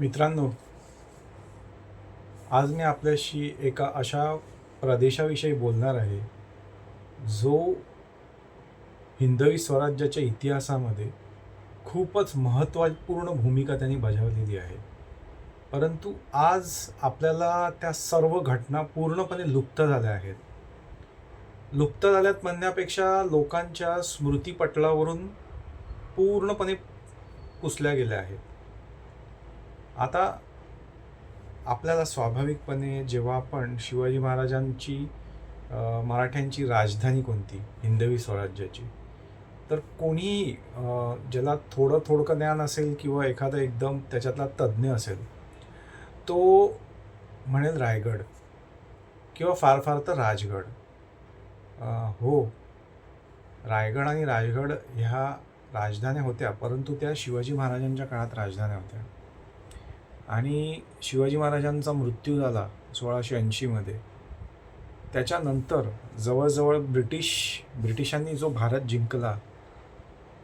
मित्रांनो आज मी आपल्याशी एका अशा प्रदेशाविषयी बोलणार आहे जो हिंदवी स्वराज्याच्या इतिहासामध्ये खूपच महत्त्वपूर्ण भूमिका त्यांनी बजावलेली आहे. परंतु आज आपल्याला त्या सर्व घटना पूर्णपणे लुप्त झाल्या आहेत. लुप्त झाल्यात म्हणण्यापेक्षा लोकांच्या स्मृतीपटलावरून पूर्णपणे पुसल्या गेल्या आहेत. आता आपल्याला स्वाभाविकपणे जेव्हा आपण शिवाजी महाराजांची मराठ्यांची राजधानी कोणती? हिंदवी स्वराज्याची. तर कोणीही ज्याला थोडं थोडकं ज्ञान असेल किंवा एखादा एकदम त्याच्यातला तज्ज्ञ असेल तो म्हणेल रायगड किंवा फार फार तर राजगड. हो रायगड आणि राजगड ह्या राजधान्या होत्या परंतु त्या शिवाजी महाराजांच्या काळात राजधान्या होत्या. आणि शिवाजी महाराजांचा मृत्यू झाला सोळाशे ऐंशीमध्ये त्याच्यानंतर जवळजवळ ब्रिटिश ब्रिटिशांनी जो भारत जिंकला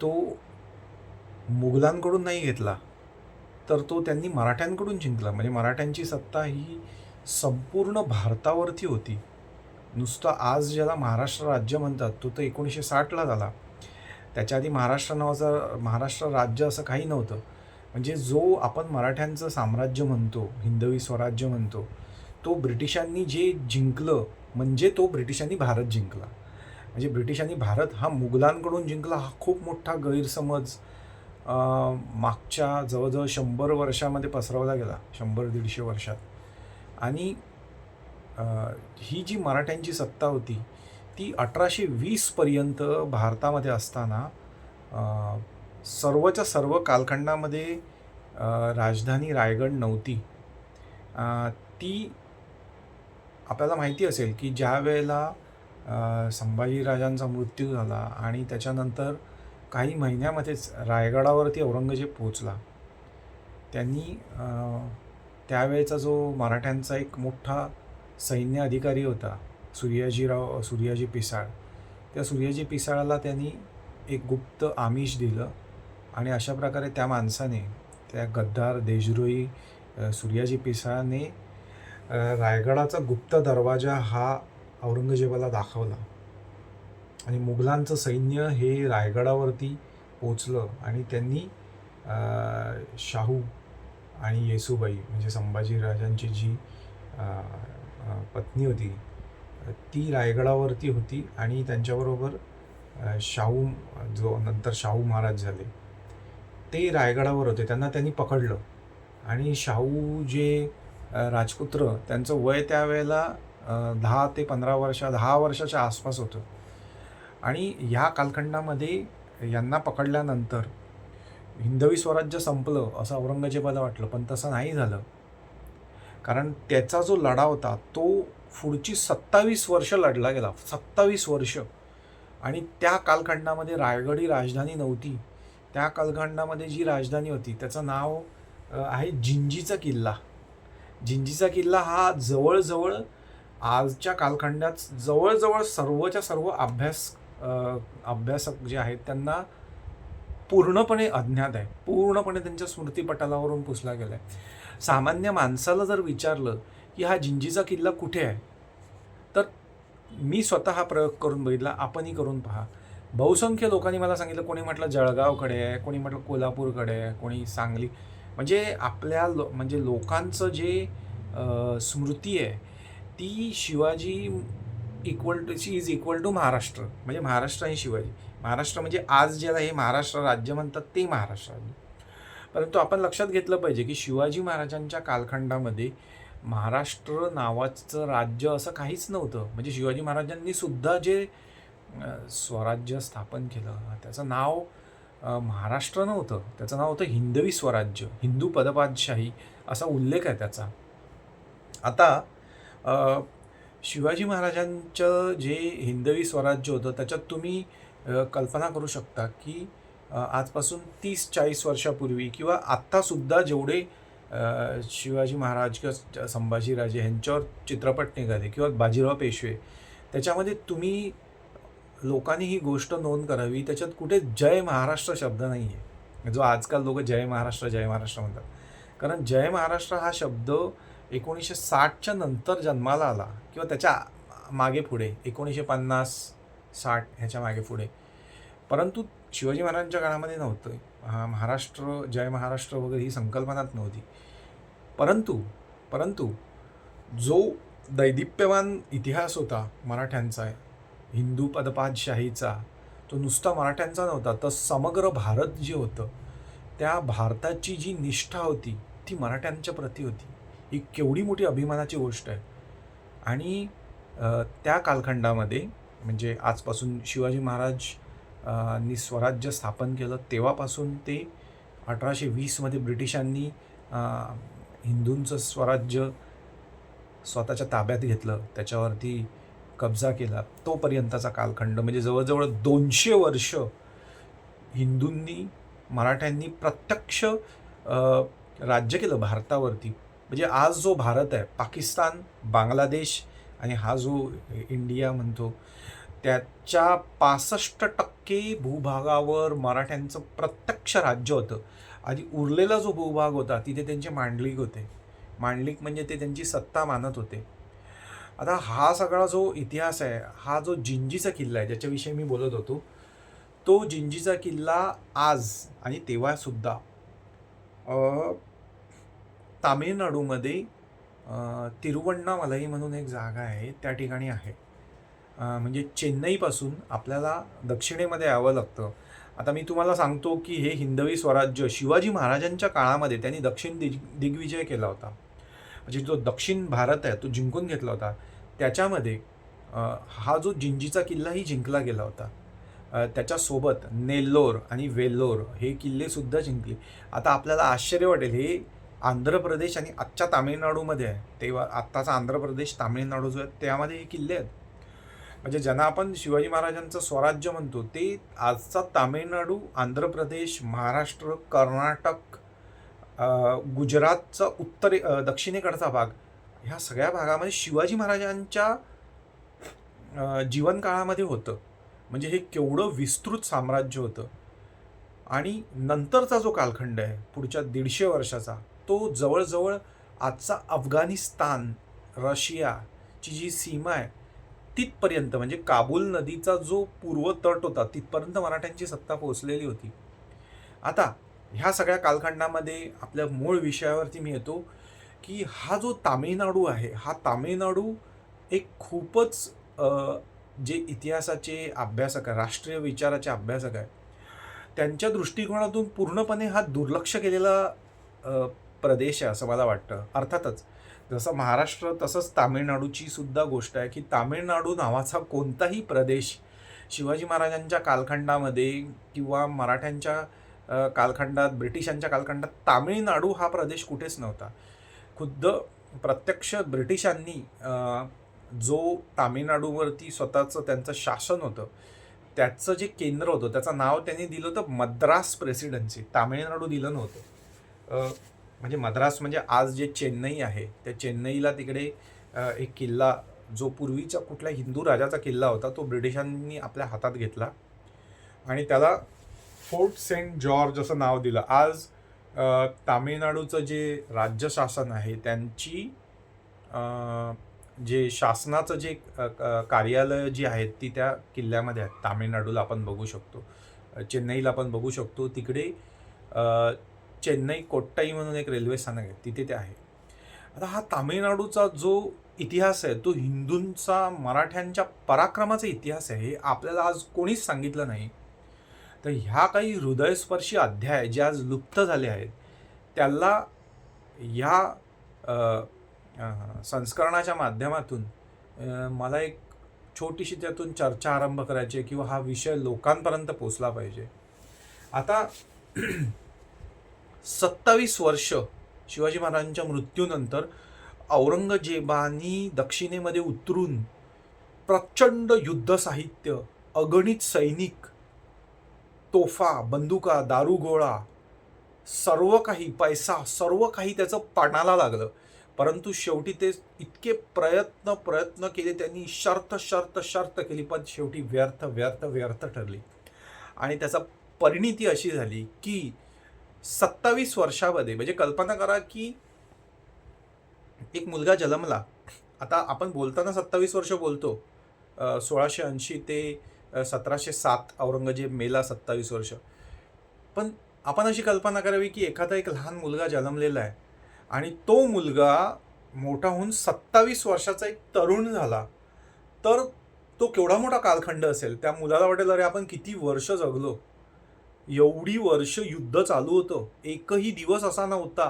तो मुघलांकडून नाही घेतला तर तो त्यांनी मराठ्यांकडून जिंकला. म्हणजे मराठ्यांची सत्ता ही संपूर्ण भारतावरती होती. नुसतं आज ज्याला महाराष्ट्र राज्य म्हणतात तो तर एकोणीसशे साठला झाला. त्याच्या आधी महाराष्ट्र नावाचं महाराष्ट्र राज्य असं काही नव्हतं. म्हणजे जो आपण मराठ्यांचं साम्राज्य म्हणतो हिंदवी स्वराज्य म्हणतो तो ब्रिटिशांनी जे जिंकलं म्हणजे तो ब्रिटिशांनी भारत जिंकला. म्हणजे ब्रिटिशांनी भारत हा मुघलांकडून जिंकला हा खूप मोठा गैरसमज मागच्या जवळजवळ शंभर वर्षामध्ये पसरवला गेला शंभर दीडशे वर्षात. आणि ही जी मराठ्यांची सत्ता होती ती अठराशे वीसपर्यंत भारतामध्ये असताना सर्वच्या सर्व कालखंडामध्ये राजधानी रायगड नव्हती. ती आपल्याला माहिती असेल की ज्या वेळेला संभाजीराजांचा मृत्यू झाला आणि त्याच्यानंतर काही महिन्यामध्येच रायगडावरती औरंगजेब पोचला त्यांनी त्यावेळेचा जो मराठ्यांचा एक मोठा सैन्य अधिकारी होता सूर्याजीराव सूर्याजी पिसाळ. त्या सूर्याजी पिसाळाला त्यांनी एक गुप्त आमिष दिलं. आणि अशा प्रकारे त्या माणसाने त्या गद्दार देशद्रोही सूर्याजी पिसाळाने रायगडाचा गुप्त दरवाजा हा औरंगजेबाला दाखवला. आणि मुघलांचं सैन्य हे रायगडावरती पोचलं आणि त्यांनी शाहू आणि येसूबाई म्हणजे संभाजीराजांची जी पत्नी होती ती रायगडावरती होती आणि त्यांच्याबरोबर शाहू जो नंतर शाहू महाराज झाले. ते रायगडावर होते त्यांना त्यांनी पकडलं. आणि शाहू जे राजपुत्र त्यांचं वय त्यावेळेला दहा ते पंधरा वर्ष दहा वर्षाच्या आसपास होतं. आणि ह्या कालखंडामध्ये यांना पकडल्यानंतर हिंदवी स्वराज्य संपलं असं औरंगजेबाला वाटलं पण तसं नाही झालं. कारण त्याचा जो लढा होता तो पुढची सत्तावीस वर्ष लढला गेला सत्तावीस वर्ष. आणि त्या कालखंडामध्ये रायगड ही राजधानी नव्हती. त्या कालखंडामध्ये जी राजधानी होती त्याचं नाव आहे जिंजीचा किल्ला. जिंजीचा किल्ला हा जवळजवळ आजच्या कालखंडात जवळजवळ सर्वच्या सर्व अभ्यास अभ्यासक जे आहेत त्यांना पूर्णपणे अज्ञात आहे. पूर्णपणे त्यांच्या स्मृतीपटलावरून पुसला गेला आहे सामान्य माणसाला जर विचारलं की हा जिंजीचा किल्ला कुठे आहे तर मी स्वतः हा प्रयोग करून बघितला आपणही करून पहा. बहुसंख्य लोकांनी मला सांगितलं कोणी म्हटलं जळगावकडे आहे कोणी म्हटलं कोल्हापूरकडे आहे कोणी सांगली. म्हणजे आपल्या लो म्हणजे लोकांचं जे स्मृती आहे ती Shivaji equal to she is equal to Maharashtra. म्हणजे महाराष्ट्र आणि शिवाजी. महाराष्ट्र म्हणजे आज ज्याला हे महाराष्ट्र राज्य म्हणतात ते महाराष्ट्र राज्य परंतु आपण लक्षात घेतलं पाहिजे की शिवाजी महाराजांच्या कालखंडामध्ये महाराष्ट्र नावाचं राज्य असं काहीच नव्हतं. म्हणजे शिवाजी महाराजांनी सुद्धा जे स्वराज्य स्थापन केलं. त्याचं नाव महाराष्ट्र नव्हतं. त्याचं नाव होतं हिंदवी स्वराज्य हिंदू पदपादशाही असा उल्लेख आहे त्याचा. आता शिवाजी महाराजांचं जे हिंदवी स्वराज्य होतं त्याच्यात तुम्ही कल्पना करू शकता की आजपासून तीस चाळीस वर्षापूर्वी किंवा आत्तासुद्धा जेवढे शिवाजी महाराज किंवा संभाजीराजे ह्यांच्यावर चित्रपट निघाले किंवा बाजीराव पेशवे त्याच्यामध्ये तुम्ही लोकांनी ही गोष्ट नोंद करावी. त्याच्यात कुठे जय महाराष्ट्र शब्द नाही आहे जो आजकाल लोक जय महाराष्ट्र जय महाराष्ट्र म्हणतात. कारण जय महाराष्ट्र हा शब्द एकोणीसशे साठच्या नंतर जन्माला आला किंवा त्याच्यामागे पुढे एकोणीसशे पन्नास साठ ह्याच्या मागे पुढे. परंतु शिवाजी महाराजांच्या काळामध्ये नव्हतं हा महाराष्ट्र जय महाराष्ट्र वगैरे ही संकल्पनाच नव्हती. परंतु परंतु जो दैदिप्यवान इतिहास होता मराठ्यांचा हिंदू पदपादशाहीचा तो नुसता मराठ्यांचा नव्हता तर समग्र भारत जे होतं त्या भारताची जी निष्ठा होती ती मराठ्यांच्या प्रती होती. ही केवढी मोठी अभिमानाची गोष्ट आहे. आणि त्या कालखंडामध्ये म्हणजे आजपासून शिवाजी महाराज नी स्वराज्य स्थापन केलं तेव्हापासून ते अठराशे वीसमध्ये ब्रिटिशांनी हिंदूंचं स्वराज्य स्वतःच्या ताब्यात घेतलं. त्याच्यावरती कब्जा केला तोपर्यंतचा कालखंड. म्हणजे जवळजवळ दोनशे वर्ष हिंदूंनी मराठ्यांनी प्रत्यक्ष राज्य केलं भारतावरती. म्हणजे आज जो भारत आहे पाकिस्तान बांगलादेश आणि हा जो इंडिया म्हणतो त्याच्या पासष्ट टक्के भूभागावर मराठ्यांचं प्रत्यक्ष राज्य होतं. आधी उरलेला जो भूभाग होता तिथे त्यांचे मांडलिक होते. मांडलिक म्हणजे ते त्यांची सत्ता मानत होते. आता हा सगळा जो इतिहास आहे हा जो जिंजीचा किल्ला आहे ज्याच्याविषयी मी बोलत होतो तो जिंजीचा किल्ला आज आणि तेव्हासुद्धा तामिळनाडूमध्ये तिरुवण्णामलई म्हणून एक जागा आहे त्या ठिकाणी आहे. म्हणजे चेन्नईपासून आपल्याला दक्षिणेमध्ये यावं लागतं. आता मी तुम्हाला सांगतो की हे हिंदवी स्वराज्य शिवाजी महाराजांच्या काळामध्ये त्यांनी दक्षिण दिग दिग्विजय केला होता. म्हणजे जो दक्षिण भारत आहे तो जिंकून घेतला होता. त्याच्यामध्ये हा जो जिंजीचा किल्लाही जिंकला गेला होता. त्याच्यासोबत नेल्लोर आणि वेल्लोर हे किल्लेसुद्धा जिंकले. आता आपल्याला आश्चर्य वाटेल हे आंध्र प्रदेश आणि आजच्या तामिळनाडूमध्ये आहे. तेव्हा आत्ताचा आंध्र प्रदेश तामिळनाडू जो आहे त्यामध्ये हे किल्ले आहेत. म्हणजे ज्यांना आपण शिवाजी महाराजांचं स्वराज्य म्हणतो ते आजचा तामिळनाडू आंध्र प्रदेश महाराष्ट्र कर्नाटक गुजरातचा उत्तरे दक्षिणेकडचा भाग ह्या सगळ्या भागामध्ये शिवाजी महाराजांच्या जीवनकाळामध्ये होतं. म्हणजे हे केवढं विस्तृत साम्राज्य होतं. आणि नंतरचा जो कालखंड आहे पुढच्या दीडशे वर्षाचा तो जवळजवळ आजचा अफगाणिस्तान रशियाची जी सीमा आहे तिथपर्यंत म्हणजे काबूल नदीचा जो पूर्व तट होता तिथपर्यंत मराठ्यांची सत्ता पोहोचलेली होती. आता ह्या सगळ्या कालखंडामध्ये आपल्या मूळ विषयावरती मी येतो की हा जो तामिळनाडू आहे हा तामिळनाडू एक खूपच जे इतिहासाचे अभ्यासक आहे राष्ट्रीय विचाराचे अभ्यासक आहे त्यांच्या दृष्टिकोनातून पूर्णपणे हा दुर्लक्ष केलेला प्रदेश आहे असं मला वाटतं. अर्थातच जसं महाराष्ट्र तसंच तामिळनाडूची सुद्धा गोष्ट आहे की तामिळनाडू नावाचा कोणताही प्रदेश शिवाजी महाराजांच्या कालखंडामध्ये किंवा मराठ्यांच्या कालखंडात ब्रिटिशांच्या कालखंडात तामिळनाडू हा प्रदेश कुठेच नव्हता. खुद्द प्रत्यक्ष ब्रिटिशांनी जो तामिळनाडूवरती स्वतःचं त्यांचं शासन होतं त्याचं जे केंद्र होतं त्याचं नाव त्यांनी दिलं होतं मद्रास प्रेसिडेन्सी. तामिळनाडू दिलं नव्हतं. म्हणजे मद्रास म्हणजे आज जे चेन्नई आहे त्या चेन्नईला तिकडे एक किल्ला जो पूर्वीचा कुठल्या हिंदू राजाचा किल्ला होता तो ब्रिटिशांनी आपल्या हातात घेतला. आणि त्याला फोर्ट सेंट जॉर्ज असं नाव दिलं. आज तामिळनाडूचं जे राज्य शासन आहे त्यांची जे शासनाचं जे कार्यालय जी आहेत ती त्या किल्ल्यामध्ये आहेत. तामिळनाडूला आपण बघू शकतो. चेन्नईला आपण बघू शकतो. तिकडे चेन्नई कोट्टाई म्हणून एक रेल्वे स्थानक आहे. तिथे ते आहे. आता हा तामिळनाडूचा जो इतिहास आहे तो हिंदूंचा मराठ्यांच्या पराक्रमाचा इतिहास आहे हे आपल्याला आज कोणीच सांगितलं नाही. तर ह्या काही हृदयस्पर्शी अध्याय जे आज लुप्त झाले आहेत त्याला ह्या संस्करणाच्या माध्यमातून मला एक छोटीशी त्यातून चर्चा आरंभ करायची आहे किंवा हा विषय लोकांपर्यंत पोचला पाहिजे. आता सत्तावीस वर्ष शिवाजी महाराजांच्या मृत्यूनंतर औरंगजेबानी दक्षिणेमध्ये उतरून प्रचंड युद्ध साहित्य अगणित सैनिक तोफा बंदुका दारुगोळा सर्व काही पैसा सर्व काही त्याचं पानाला लागलं. परंतु शेवटी ते इतके प्रयत्न प्रयत्न केले त्यांनी शर्त शर्त शर्त केली पण शेवटी व्यर्थ व्यर्थ व्यर्थ ठरली. आणि त्याचा परिणिती अशी झाली की सत्तावीस वर्षामध्ये म्हणजे कल्पना करा की एक मुलगा जन्मला. आता आपण बोलताना सत्तावीस वर्ष बोलतो. सोळाशे ऐंशी ते सतराशे सात औरंगजेब मेला सत्तावीस वर्ष. पण आपण अशी कल्पना करावी की एखादा एक लहान मुलगा जन्मलेला आहे आणि तो मुलगा मोठा होऊन सत्तावीस वर्षाचा एक तरुण झाला तर तो केवढा मोठा कालखंड असेल? त्या मुलाला वाटेल अरे आपण किती वर्ष जगलो. एवढी वर्ष युद्ध चालू होतं. एकही दिवस असा नव्हता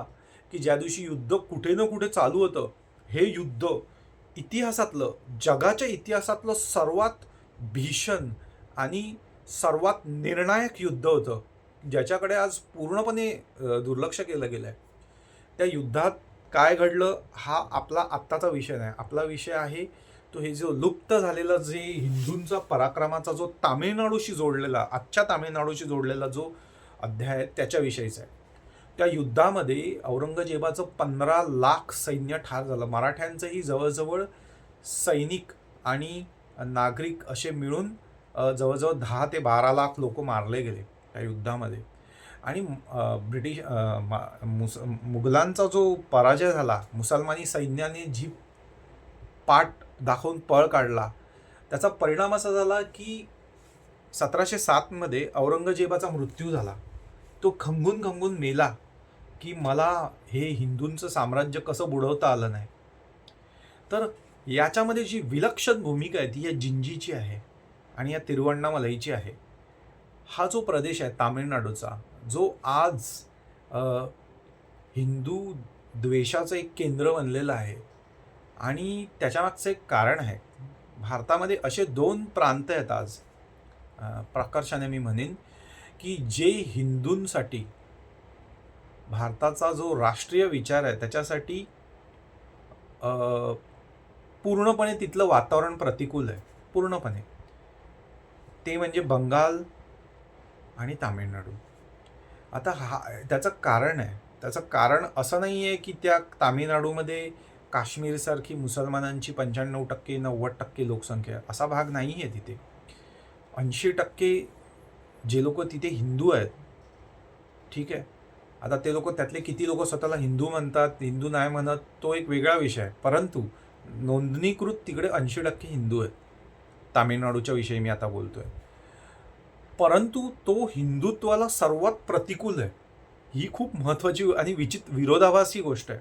की ज्या दिवशी युद्ध कुठे ना कुठे चालू होतं. हे युद्ध इतिहासातलं जगाच्या इतिहासातलं सर्वात भीषण आणि सर्वात निर्णायक युद्ध होतं ज्याच्याकडे आज पूर्णपणे दुर्लक्ष केलं गेलं आहे त्या युद्धात काय घडलं हा आपला आत्ताचा विषय नाही. आपला विषय आहे तो हे जो लुप्त झालेला जे हिंदूंचा पराक्रमाचा जो तामिळनाडूशी जोडलेला आजच्या तामिळनाडूशी जोडलेला जो अध्याय आहे त्याच्याविषयीचा आहे. त्या युद्धामध्ये औरंगजेबाचं पंधरा लाख सैन्य ठार झालं. मराठ्यांचंही जवळजवळ सैनिक आणि नागरिक असे मिळून जवळजवळ दहा ते बारा लाख लोक मारले गेले त्या युद्धामध्ये. आणि ब्रिटिश मा- मुस मुघलांचा जो पराजय झाला मुसलमानी सैन्याने जी पाठ दाखवून पळ काढला त्याचा परिणाम असा झाला की सतराशे सातमध्ये औरंगजेबाचा मृत्यू झाला. तो खंगून खंगून मेला की मला हे हिंदूंचं साम्राज्य कसं बुडवता आलं नाही. तर याच्यामध्ये जी विलक्षण भूमिका आहे ती या जिंजीची आहे आणि या तिरुवण्णामलईची आहे. हा जो प्रदेश आहे तामिळनाडूचा जो आज हिंदू द्वेषाचं एक केंद्र बनलेलं आहे आणि त्याच्यामागचं एक कारण आहे. भारतामध्ये असे दोन प्रांत आहेत आज. प्रकर्षाने मी म्हणेन की जे हिंदूंसाठी भारताचा जो राष्ट्रीय विचार आहे त्याच्यासाठी पूर्णपणे तिथलं वातावरण प्रतिकूल आहे. पूर्णपणे. ते म्हणजे बंगाल आणि तामिळनाडू. आता हा त्याचं कारण आहे. त्याचं कारण असं नाही आहे की त्या तामिळनाडूमध्ये काश्मीरसारखी मुसलमानांची पंच्याण्णव टक्के नव्वद टक्के लोकसंख्या आहे असा भाग नाही आहे तिथे. ऐंशी टक्के जे लोक तिथे हिंदू आहेत ठीक आहे? आता ते लोक त्यातले किती लोक स्वतःला हिंदू म्हणतात हिंदू नाही म्हणत तो एक वेगळा विषय आहे. परंतु नोंदणीकृत तिकडे ऐंशी टक्के हिंदू आहेत. तामिळनाडूच्या विषयी मी आता बोलतो आहे परंतु तो हिंदुत्वाला सर्वात प्रतिकूल आहे. ही खूप महत्त्वाची आणि विचित विरोधाभासी गोष्ट आहे.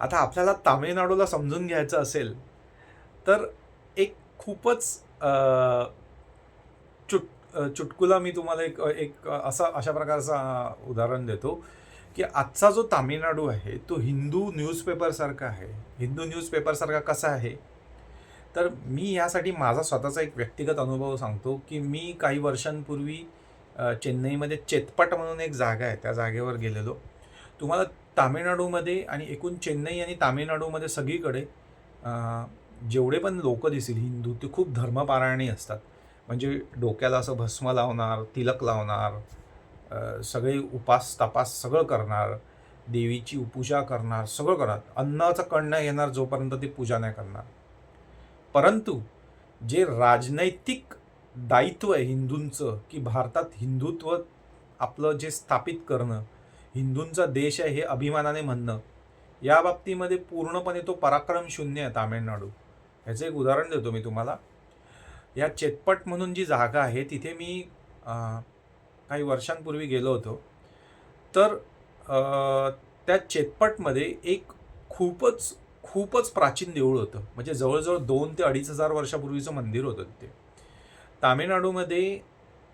आता आपल्याला तामिळनाडूला समजून घ्यायचं असेल तर एक खूपच चुट चुटकुला मी तुम्हाला एक एक असा अशा प्रकारचा उदाहरण देतो. की आजचा जो तामिळनाडू आहे तो हिंदू न्यूजपेपरसारखा आहे. हिंदू न्यूजपेपरसारखा कसा आहे? तर मी यासाठी माझा स्वतःचा एक व्यक्तिगत अनुभव सांगतो की मी काही वर्षांपूर्वी चेन्नईमध्ये चेतपट म्हणून एक जागा आहे त्या जागेवर गेलेलो. तुम्हाला तामिळनाडूमध्ये आणि एकूण चेन्नई आणि तामिळनाडूमध्ये सगळीकडे जेवढे पण लोक दिसतील हिंदू ते खूप धर्मपारायणी असतात. म्हणजे डोक्याला असं भस्म लावणार तिलक लावणार सगळे उपास तपास सगळं करणार देवीची पूजा करणार सगळं करणार. अन्नाचा कण नाही येणार जोपर्यंत ते पूजा नाही करणार. परंतु जे राजनैतिक दायित्व आहे हिंदूंचं की भारतात हिंदुत्व आपलं जे स्थापित करणं हिंदूंचा देश आहे हे अभिमानाने म्हणणं या बाबतीमध्ये पूर्णपणे तो पराक्रम शून्य आहे तामिळनाडू. ह्याचं एक उदाहरण देतो मी तुम्हाला. या चेतपट म्हणून जी जागा आहे तिथे मी काही वर्षांपूर्वी गेलो होतो. तर त्या चेतपटमध्ये एक खूपच खूपच प्राचीन देऊळ होतं. म्हणजे जवळजवळ दोन ते अडीच हजार वर्षापूर्वीचं मंदिर होतं तिथे. तामिळनाडूमध्ये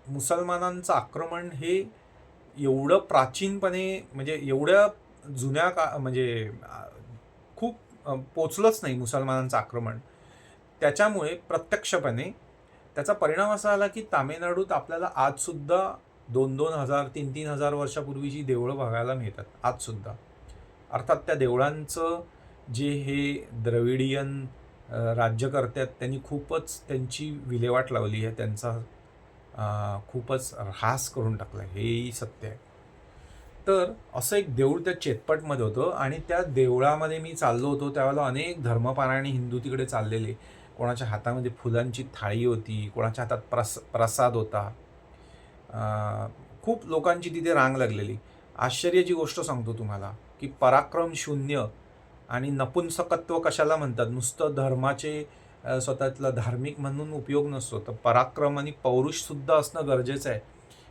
मुसलमानांचं आक्रमण हे एवढं प्राचीनपणे म्हणजे एवढ्या जुन्या का म्हणजे खूप पोचलंच नाही मुसलमानांचं आक्रमण. त्याच्यामुळे प्रत्यक्षपणे त्याचा परिणाम असा आला की तामिळनाडूत आपल्याला आजसुद्धा दोन दोन हजार तीन तीन हजार वर्षापूर्वीची देवळं बघायला मिळतात आजसुद्धा. अर्थात त्या देवळांचं जे हे द्रविडियन राज्यकर्त्यात आहेत त्यांनी खूपच त्यांची विल्हेवाट लावली आहे त्यांचा खूपच ऱ्हास करून टाकला आहे हेही सत्य आहे. तर असं एक देऊळ त्या चेतपटमध्ये होतं आणि त्या देवळामध्ये मी चाललो होतो त्यावेळेला अनेक धर्मपारायणी हिंदू तिकडे चाललेले. कोणाच्या हातामध्ये फुलांची थाळी होती कोणाच्या हातात प्रस प्रसाद होता. खूप लोकांची तिथे रांग लागलेली. आश्चर्याची गोष्ट सांगतो तुम्हाला की पराक्रम शून्य आणि नपुंसकत्व कशाला म्हणतात? नुसतं धर्माचे स्वतःतला धार्मिक म्हणून उपयोग नसतो. तर पराक्रम आणि पौरुषसुद्धा असणं गरजेचं आहे.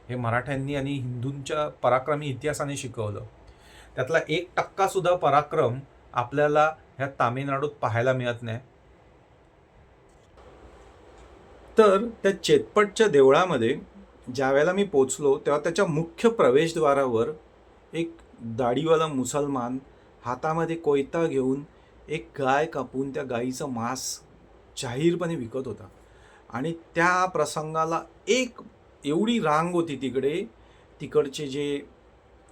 हे मराठ्यांनी आणि हिंदूंच्या पराक्रमी इतिहासाने शिकवलं. त्यातला एक टक्कासुद्धा पराक्रम आपल्याला ह्या तामिळनाडूत पाहायला मिळत नाही. तर त्या चेतपटच्या देवळामध्ये ज्या वेळेला मी पोचलो तेव्हा त्याच्या मुख्य प्रवेशद्वारावर एक दाढीवाला मुसलमान हातामध्ये कोयता घेऊन एक गाय कापून त्या गायीचं मांस जाहीरपणे विकत होता. आणि त्या प्रसंगाला एक एवढी रांग होती तिकडे तिकडचे जे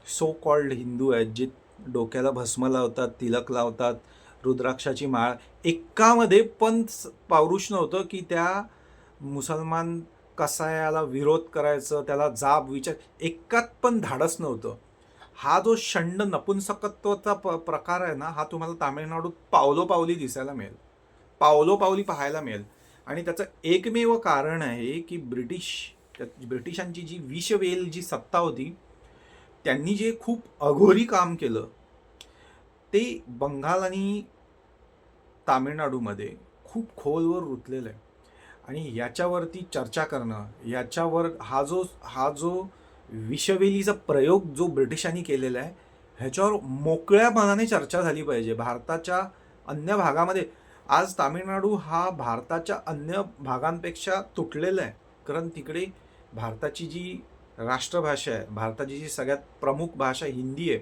सो कॉल्ड हिंदू आहेत जे डोक्याला भस्म लावतात तिलक लावतात रुद्राक्षाची माळ एकामध्ये पण स- नव्हतं की त्या मुसलमान कसायाला विरोध करायचं त्याला जाब विचार एकात पण धाडस नव्हतं. हा जो षंड नपुंसकत्वाचा प प्रकार आहे ना हा तुम्हाला तामिळनाडूत पावलोपावली दिसायला मिळेल. पावलोपावली पाहायला मिळेल. आणि त्याचं एकमेव कारण आहे की ब्रिटिश ब्रिटिशांची जी विषवेल जी सत्ता होती त्यांनी जे खूप अघोरी काम केलं ते बंगाल आणि तामिळनाडूमध्ये खूप खोलवर रुतलेलं आहे. आणि याच्यावरती चर्चा करणं याच्यावर हा जो हा जो विषवेलीचा प्रयोग जो ब्रिटिशांनी केलेला आहे ह्याच्यावर मोकळ्या मनाने चर्चा झाली पाहिजे. भारताच्या अन्य भागामध्ये आज तामिळनाडू हा भारताच्या अन्य भागांपेक्षा तुटलेला आहे. कारण तिकडे भारताची जी राष्ट्रभाषा आहे भारताची जी सगळ्यात प्रमुख भाषा हिंदी आहे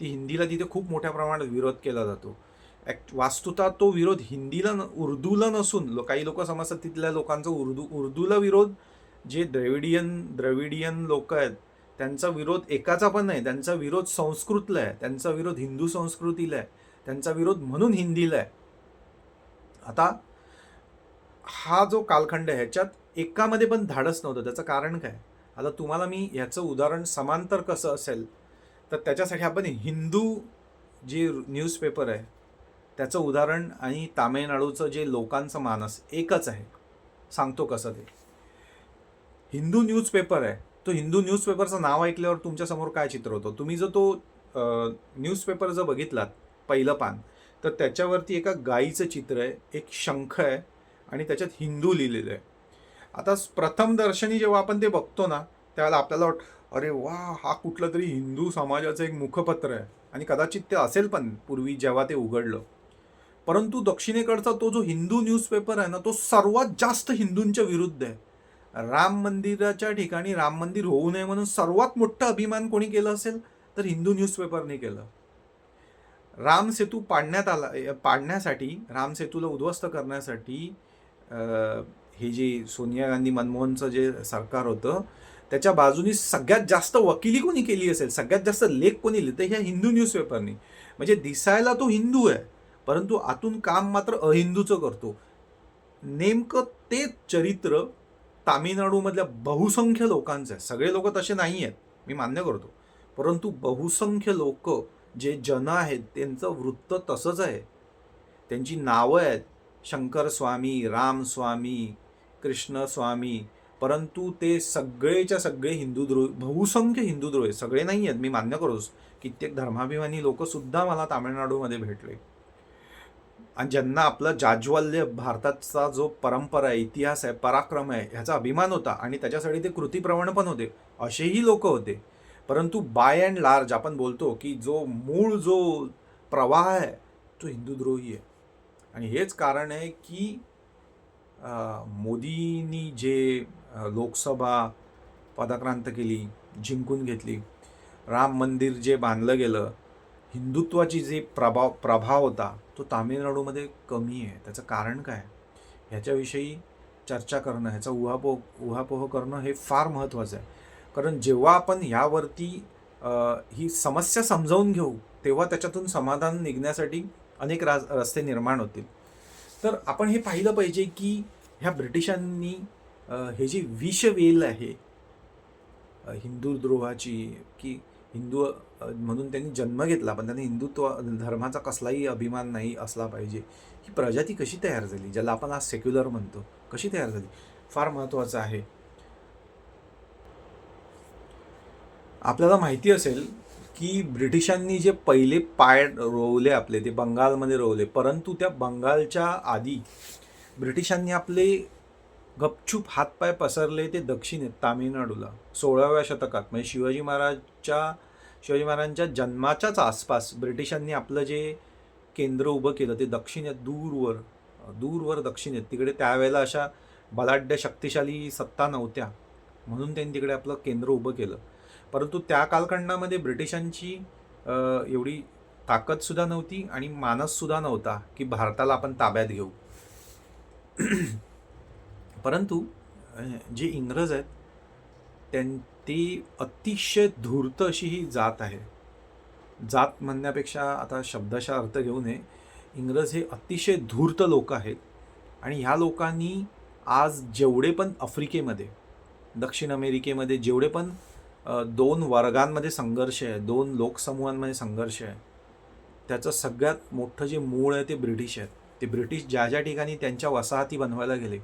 ती हिंदीला तिथे खूप मोठ्या प्रमाणात विरोध केला जातो. ॲक्ट वास्तुता तो विरोध हिंदीला न उर्दूला नसून लो काही लोक समजतात तिथल्या लोकांचा उर्दू उर्दूला विरोध जे द्रविडियन द्रविडियन लोक आहेत त्यांचा विरोध एकाचा पण नाही त्यांचा विरोध संस्कृतला आहे त्यांचा विरोध हिंदू संस्कृतीला आहे त्यांचा विरोध म्हणून हिंदीला आहे. आता हा जो कालखंड आहे ह्याच्यात एकामध्ये पण धाडस नव्हतं त्याचं कारण काय? आता तुम्हाला मी ह्याचं उदाहरण समांतर कसं असेल तर त्याच्यासाठी आपण हिंदू जे न्यूजपेपर आहे त्याचं उदाहरण आणि तामिळनाडूचं जे लोकांचं मानस एकच आहे. सांगतो कसं ते. हिंदू न्यूजपेपर आहे. तो हिंदू न्यूजपेपरचं नाव ऐकल्यावर तुमच्यासमोर काय चित्र होतं? तुम्ही जर तो न्यूजपेपर जर बघितलात पहिलं पान तर त्याच्यावरती एका गाईचं चित्र आहे एक शंख आहे आणि त्याच्यात हिंदू लिहिलेलं आहे. आता प्रथम दर्शनी जेव्हा आपण ते बघतो ना त्यावेळेला आपल्याला वाट अरे वा हा कुठलं तरी हिंदू समाजाचं एक मुखपत्र आहे. आणि कदाचित ते असेल पण पूर्वी जेव्हा ते उघडलं. परंतु दक्षिणेकडचा तो जो हिंदू न्यूजपेपर आहे ना तो सर्वात जास्त हिंदूंच्या विरुद्ध आहे. राम मंदिराच्या ठिकाणी राम मंदिर होऊ नये म्हणून सर्वात मोठं अभिमान कोणी केलं असेल? तर हिंदू न्यूजपेपरने केलं. राम सेतू पाडण्यात आला पाडण्यासाठी राम सेतूला उद्ध्वस्त करण्यासाठी हे जे सोनिया गांधी मनमोहनचं जे सरकार होतं त्याच्या बाजूनी सगळ्यात जास्त वकिली कोणी केली असेल सगळ्यात जास्त लेख कोणी लिहिते ह्या हिंदू न्यूजपेपरनी म्हणजे दिसायला तो हिंदू आहे. परंतु आतून काम मात्र अहिंदूचं करतो. नेमकं तेच चरित्र तामिळनाडूमधल्या बहुसंख्य लोकांचं आहे. सगळे लोक तसे नाही आहेत मी मान्य करतो. परंतु बहुसंख्य लोक जे जन आहेत त्यांचं वृत्त तसंच आहे. त्यांची नावं आहेत. शंकर स्वामी कृष्णस्वामी परंतु ते सगळेच्या सगळे हिंदूद्रोही बहुसंख्य हिंदूद्रोही सगळे नाही आहेत मी मान्य करतोच कित्येक धर्माभिमानी लोकसुद्धा मला तामिळनाडूमध्ये भेटले. आणि ज्यांना आपलं जाज्वल्य भारताचा जो परंपरा आहे इतिहास आहे पराक्रम आहे ह्याचा अभिमान होता आणि त्याच्यासाठी ते कृतीप्रवण पण होते असेही लोक होते. परंतु बाय अँड लार्ज आपण बोलतो की जो मूळ जो प्रवाह आहे तो हिंदूद्रोही आहे. आणि हेच कारण आहे की मोदींनी जे लोकसभा पदाक्रांत केली जिंकून घेतली राम मंदिर जे बांधलं गेलं हिंदुत्वाची जे प्रभाव प्रभाव होता तो तामिळनाडूमध्ये कमी आहे. त्याचं कारण काय? ह्याच्याविषयी चर्चा करणं ह्याचा उहापोह उहापोह करणं हे फार महत्त्वाचं आहे. कारण जेव्हा आपण ह्यावरती ही समस्या समजावून घेऊ तेव्हा त्याच्यातून समाधान निघण्यासाठी अनेक राज रस्ते निर्माण होतील. तर आपण हे पाहिलं पाहिजे की ह्या ब्रिटिशांनी हे जी विषवेल आहे हिंदू द्रोहाची की हिंदू म्हणून त्यांनी जन्म घेतला पण त्यांनी हिंदुत्व धर्माचा कसलाही अभिमान नाही असला पाहिजे. ही प्रजाती कशी तयार झाली ज्याला आपण आज सेक्युलर म्हणतो कशी तयार झाली? फार महत्त्वाचं आहे. आपल्याला माहिती असेल की ब्रिटिशांनी जे पहिले पाय रोवले आपले ते बंगालमध्ये रोवले परंतु त्या बंगालच्या आधी ब्रिटिशांनी आपले गपचूप हातपाय पसरले ते दक्षिणेत तामिळनाडूला. सोळाव्या शतकात म्हणजे शिवाजी महाराजच्या शिवाजी महाराजांच्या जन्माच्याच आसपास ब्रिटिशांनी आपलं जे केंद्र उभं केलं ते दक्षिणेत दूरवर दूरवर दक्षिणेत. तिकडे त्यावेळेला अशा बलाढ्य शक्तिशाली सत्ता नव्हत्या म्हणून त्यांनी तिकडे आपलं केंद्र उभं केलं. परंतु त्या कालखंडामध्ये ब्रिटिशांची एवढी ताकदसुद्धा नव्हती आणि मानससुद्धा नव्हता की भारताला आपण ताब्यात घेऊ. परंतु जे इंग्रज आहेत त्यां ती अतिशय धूर्त अशी ही जात आहे. जात म्हणण्यापेक्षा आता शब्दाचा अर्थ घेऊ नये. इंग्रज हे अतिशय धूर्त लोक आहेत आणि ह्या लोकांनी आज जेवढे पण आफ्रिकेमध्ये दक्षिण अमेरिकेमध्ये जेवढे पण दोन वर्गांमध्ये संघर्ष आहे दोन लोकसमूहांमध्ये संघर्ष आहे त्याचं सगळ्यात मोठं जे मूळ आहे ते ब्रिटिश आहेत. ते ब्रिटिश ज्या ज्या ठिकाणी त्यांच्या वसाहती बनवायला गेले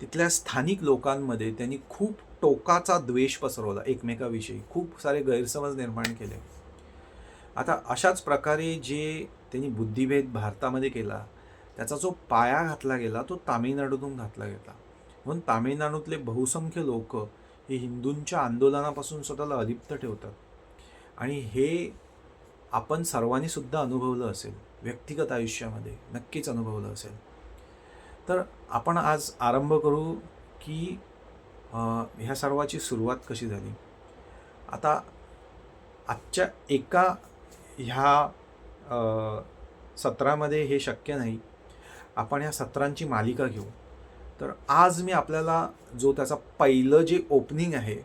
तिथल्या स्थानिक लोकांमध्ये त्यांनी खूप टोकाचा द्वेष पसरवला एकमेकाविषयी. खूप सारे गैरसमज निर्माण केले. आता अशाच प्रकारे जे त्यांनी बुद्धिभेद भारतामध्ये केला त्याचा जो पाया घातला गेला तो तामिळनाडूतून घातला गेला. म्हणून तामिळनाडूतले बहुसंख्य लोक हे हिंदूंच्या आंदोलनापासून स्वतःला अलिप्त ठेवतात. आणि हे आपण सर्वांनीसुद्धा अनुभवलं असेल. व्यक्तिगत आयुष्यामध्ये नक्कीच अनुभवलं असेल. तर आपण आज आरंभ करू की ह्या सर्वाची सुरुवात कशी झाली? आता आजच्या एका ह्या सत्रामध्ये हे शक्य नाही. आपण ह्या सत्रांची मालिका घेऊ. तर आज मी आपल्याला जो त्याचा पहिलं जे ओपनिंग आहे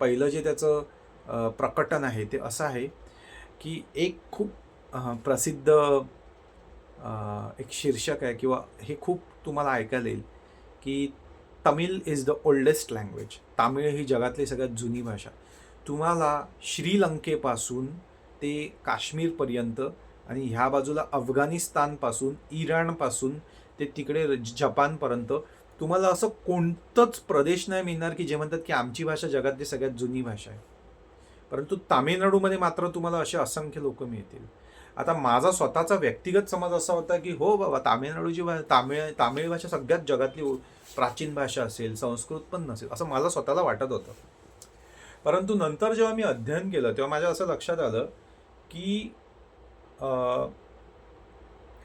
पहिलं जे त्याचं प्रकटन आहे ते असं आहे की एक खूप प्रसिद्ध एक शीर्षक आहे किंवा हे खूप तुम्हाला ऐकायला येईल की Tamil is the oldest language Tamil ही जगातली सगळ्यात जुनी भाषा. तुम्हाला श्रीलंकेपासून ते काश्मीरपर्यंत आणि ह्या बाजूला अफगाणिस्तानपासून इराणपासून ते तिकडे र- जपानपर्यंत तुम्हाला असं कोणतंच प्रदेश नाही मिळणार की जे म्हणतात की आमची भाषा जगातली सगळ्यात जुनी भाषा आहे. परंतु तामिळनाडूमध्ये मात्र तुम्हाला असे असंख्य लोक मिळतील. आता माझा स्वतःचा व्यक्तिगत समज असा होता की हो बाबा तामिळनाडूची भा तामिळ तामिळ भाषा सगळ्यात जगातली प्राचीन भाषा असेल संस्कृत पण नसेल असं मला स्वतःला वाटत होतं. परंतु नंतर जेव्हा मी अध्ययन केलं तेव्हा माझ्या असं लक्षात आलं की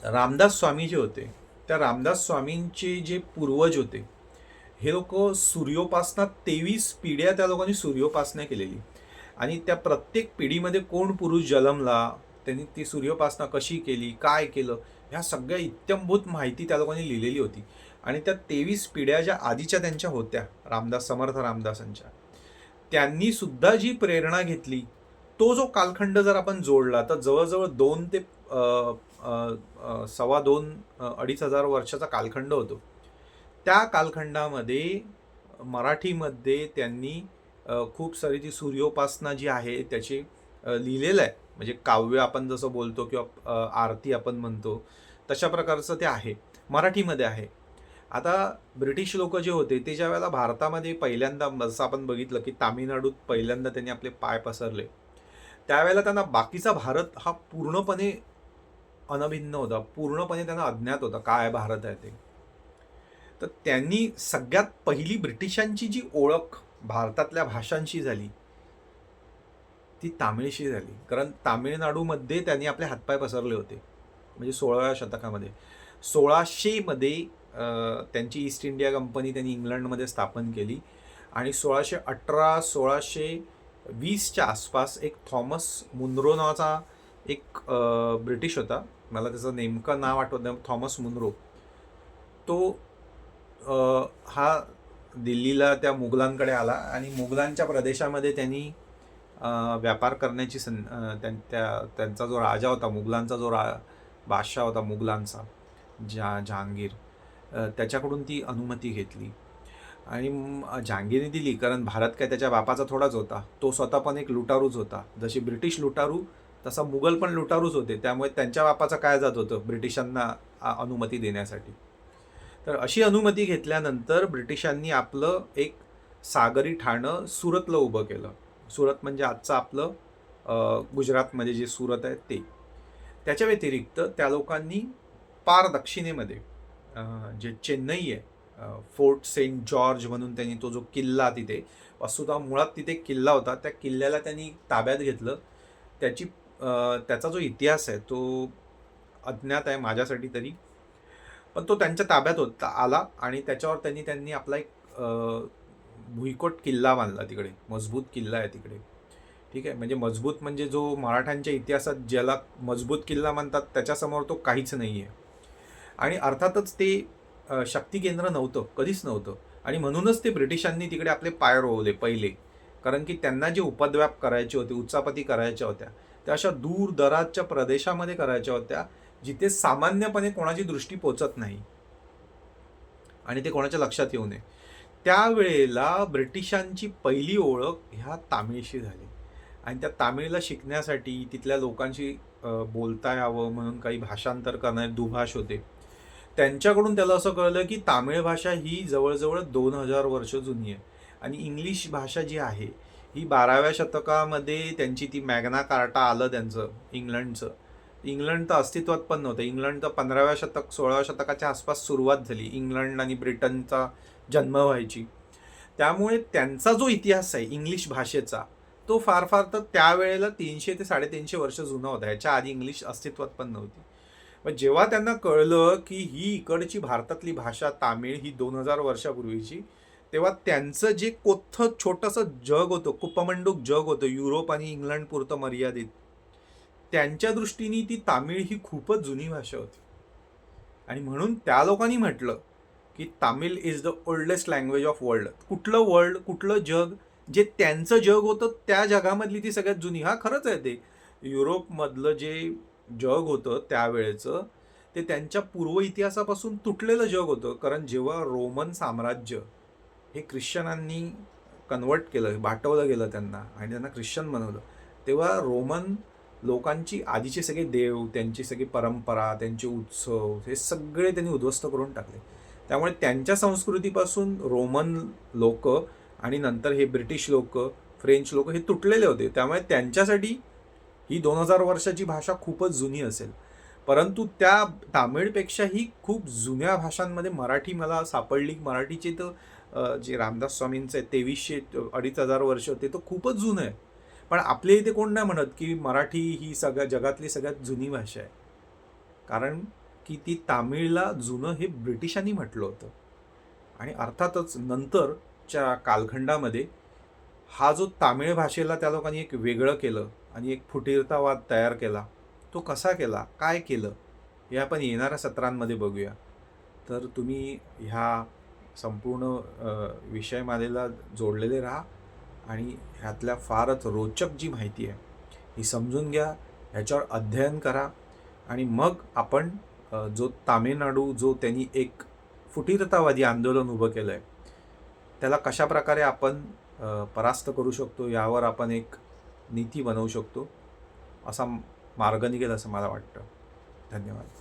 रामदास स्वामी जे होते त्या रामदास स्वामींचे जे पूर्वज होते हे लोक सूर्योपासना तेवीस पिढ्या त्या लोकांनी सूर्योपासना केलेली. आणि त्या प्रत्येक पिढीमध्ये कोण पुरुष जन्मला त्यांनी ती सूर्योपासना कशी केली काय केलं ह्या सगळ्या इत्यंभूत माहिती त्या लोकांनी लिहिलेली होती. आणि त्या तेवीस पिढ्या ज्या आधीच्या त्यांच्या होत्या रामदास समर्थ रामदासांच्या त्यांनी सुद्धा जी प्रेरणा घेतली तो जो कालखंड जर आपण जोडला तर जवळजवळ दोन ते सव्वा दोन अडीच हजार वर्षाचा कालखंड होतो. त्या कालखंडामध्ये मराठीमध्ये त्यांनी खूप सारी ती सूर्योपासना जी आहे त्याची लिहिलेलं आहे. म्हणजे काव्य आपण जसं बोलतो किंवा आरती आपण म्हणतो तशा प्रकारचं ते आहे. मराठीमध्ये आहे. आता ब्रिटिश लोक जे होते ते ज्या वेळेला भारतामध्ये पहिल्यांदा जसं आपण बघितलं की तामिळनाडूत पहिल्यांदा त्यांनी आपले पाय पसरले त्यावेळेला त्यांना बाकीचा भारत हा पूर्णपणे अनभिन्न होता. पूर्णपणे त्यांना अज्ञात होता. काय भारत आहे ते? तर त्यांनी सगळ्यात पहिली ब्रिटिशांची जी ओळख भारतातल्या भाषांशी झाली ती तामिळशी झाली. कारण तामिळनाडूमध्ये त्यांनी आपले हातपाय पसरले होते. म्हणजे सोळाव्या शतकामध्ये. सोळाशेमध्ये त्यांची ईस्ट इंडिया कंपनी त्यांनी इंग्लंडमध्ये स्थापन केली. आणि सोळाशे अठरा सोळाशे वीसच्या आसपास एक थॉमस मुनरो नावाचा एक ब्रिटिश होता. मला त्याचं नेमकं नाव आठवत नाही. थॉमस मुनरो तो हा दिल्लीला त्या मुघलांकडे आला. आणि मुघलांच्या प्रदेशामध्ये त्यांनी व्यापार करण्याची सं अं, त्यां- त्या त्यांचा जो राजा होता मुघलांचा जो रा बादशाह होता मुघलांचा जा जहांगीर त्याच्याकडून ती अनुमती घेतली. आणि जहांगीरने दिली कारण भारत काय त्याच्या बापाचा थोडाच होता. तो स्वतः पण एक लुटारूच होता. जशी ब्रिटिश लुटारू तसा मुघल पण लुटारूच होते. त्यामुळे त्यांच्या बापाचं काय जात होतं? ब्रिटिशांना अनुमती देण्यासाठी. तर अशी अनुमती घेतल्यानंतर ब्रिटिशांनी आपलं एक सागरी ठाणं सुरतला उभं केलं. सुरत म्हणजे आजचं आपलं गुजरातमध्ये जे सुरत आहे ते. त्याच्या व्यतिरिक्त त्या लोकांनी पार दक्षिणेमध्ये जे चेन्नई आहे फोर्ट सेंट जॉर्ज म्हणून त्यांनी तो जो किल्ला तिथे वस्तुतः मुळात तिथे एक किल्ला होता. त्या किल्ल्याला त्यांनी ताब्यात घेतलं. त्याची त्याचा जो इतिहास आहे तो अज्ञात आहे माझ्यासाठी तरी. पण तो त्यांच्या ताब्यात होता आला आणि त्याच्यावर त्यांनी त्यांनी आपला एक भुईकोट किल्ला बांधला तिकडे. मजबूत किल्ला आहे तिकडे. ठीक आहे? म्हणजे मजबूत म्हणजे जो मराठ्यांच्या इतिहासात ज्याला मजबूत किल्ला म्हणतात त्याच्यासमोर तो काहीच नाही आहे आणि अर्थातच ते शक्ती केंद्र नव्हतं कधीच नव्हतं. आणि म्हणूनच ते ब्रिटिशांनी तिकडे आपले पाय रोवले पहिले. कारण की त्यांना जे उपद्व्याप करायचे होते उच्चापती करायच्या होत्या त्या अशा दूर दराजच्या प्रदेशामध्ये करायच्या होत्या जिथे सामान्यपणे कोणाची दृष्टी पोचत नाही. आणि ते कोणाच्या लक्षात येऊ नये. त्यावेळेला ब्रिटिशांची पहिली ओळख ह्या तामिळशी झाली. आणि त्या तामिळला शिकण्यासाठी तिथल्या लोकांशी बोलता यावं म्हणून काही भाषांतर करणारे दुभाष होते. त्यांच्याकडून त्याला असं कळलं की तामिळ भाषा ही जवळजवळ दोन हजार वर्ष जुनी आहे. आणि इंग्लिश भाषा जी आहे ही बाराव्या शतकामध्ये त्यांची ती मॅग्ना कार्टा आलं त्यांचं इंग्लंडचं. इंग्लंड तर अस्तित्वात पण नव्हतं. इंग्लंड तर पंधराव्या शतक सोळाव्या शतकाच्या आसपास सुरुवात झाली. इंग्लंड आणि ब्रिटनचा जन्म व्हायची. त्यामुळे त्यांचा जो इतिहास आहे इंग्लिश भाषेचा तो फार फार तर त्यावेळेला तीनशे ते साडेतीनशे वर्ष जुना होता. ह्याच्या आधी इंग्लिश अस्तित्वात पण नव्हती. पण जेव्हा त्यांना कळलं की ही इकडची भारतातली भाषा तामिळ ही दोन हजार वर्षापूर्वीची तेव्हा त्यांचं जे कोथं छोटंसं जग होतं कुपमंडूक जग होतं युरोप आणि इंग्लंड पुरतं मर्यादित त्यांच्या दृष्टीने ती तामिळ ही खूपच जुनी भाषा होती. आणि म्हणून त्या लोकांनी म्हटलं की Tamil is the oldest language of world कुठलं वर्ल्ड कुठलं जग जे त्यांचं जग होतं त्या जगामधली ती सगळ्यात जुनी. हा खरंच आहे ते. युरोपमधलं जे जग होतं त्यावेळेचं ते त्यांच्या पूर्व इतिहासापासून तुटलेलं जग होतं. कारण जेव्हा रोमन साम्राज्य हे ख्रिश्चनांनी कन्वर्ट केलं बाटवलं गेलं त्यांना आणि त्यांना ख्रिश्चन बनवलं तेव्हा रोमन लोकांची आधीचे सगळे देव त्यांची सगळी परंपरा त्यांचे उत्सव हे सगळे त्यांनी उद्ध्वस्त करून टाकले. त्यामुळे त्यांच्या संस्कृतीपासून रोमन लोक आणि नंतर हे ब्रिटिश लोक फ्रेंच लोक हे तुटलेले होते. त्यामुळे त्यांच्यासाठी ही दोन हजार वर्षाची भाषा खूपच जुनी असेल. परंतु त्या तामिळपेक्षाही खूप जुन्या भाषांमध्ये मराठी मला सापडली. मराठीचे तर जे रामदास स्वामींचं आहे तेवीसशे अडीच हजार वर्ष होते तर खूपच जुनं आहे. पण आपल्या इथे कोण नाही म्हणत की मराठी ही सगळ्या जगातली सगळ्यात जुनी भाषा आहे. कारण की ती तामिळला जुनं हे ब्रिटिशांनी म्हटलं होतं. आणि अर्थातच नंतरच्या कालखंडामध्ये हा जो तामिळ भाषेला त्या लोकांनी एक वेगळं केलं आणि एक फुटीरतावाद तयार केला तो कसा केला काय केलं हे आपण येणाऱ्या सत्रांमध्ये बघूया. तर तुम्ही ह्या संपूर्ण विषयमालेला जोडलेले राहा आणि ह्यातल्या फारच रोचक जी माहिती आहे ही समजून घ्या ह्याच्यावर अध्ययन करा आणि मग आपण जो तामिळनाडू जो त्यांनी एक फुटीरतावादी आंदोलन उभं केलं आहे त्याला कशाप्रकारे आपण परास्त करू शकतो यावर आपण एक नीती बनवू शकतो असा मार्ग निघेल असं मला वाटतं. धन्यवाद.